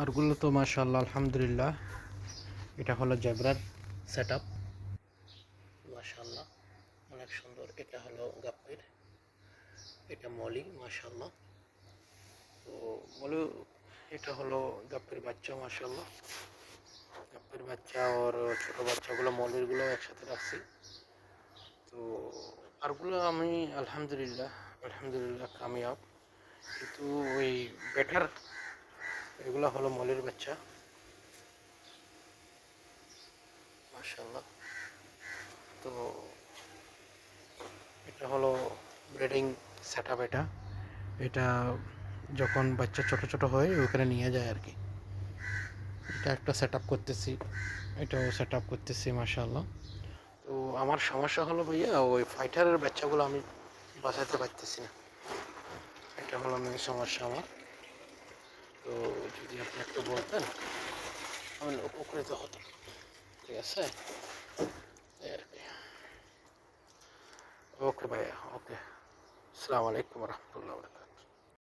আরগুলো তো মাশাআল্লাহ, আলহামদুলিল্লাহ। এটা হলো জেব্রার সেট আপ মাশাআল্লাহ, অনেক সুন্দর। এটা হলো গাপ্পের। এটা মলি, মাশাআল্লাহ। তো মলি, এটা হলো গাপ্পের বাচ্চা, মাশাআল্লাহ। গাপ্পের বাচ্চা আর ছোট বাচ্চাগুলো, মলিরগুলো একসাথে রাখছি। তো আরগুলো আমি, আলহামদুলিল্লাহ আলহামদুলিল্লাহ, কামিয়াব। কিন্তু ওই বেটার এগুলো হলো মলের বাচ্চা। মাশাল্লাহ তো এটা হলো ব্রিডিং সেট এটা। এটা যখন বাচ্চা ছোট ছোট হয়, ওখানে নিয়ে যায় আর কি। এটা একটা সেট করতেছি। এটাও সেট করতেছি মাশাল্লাহ তো আমার সমস্যা হলো ভাইয়া, ওই ফাইটারের বাচ্চাগুলো আমি বাঁচাতে পারতেছি না। এটা হলো মেন সমস্যা আমার। যদি আপনি একটু বলতেন, আমি উপকৃত হতাম। ঠিক আছে? ওকে ভাইয়া, ওকে। আসসালামু আলাইকুম রহমতুল্লাহ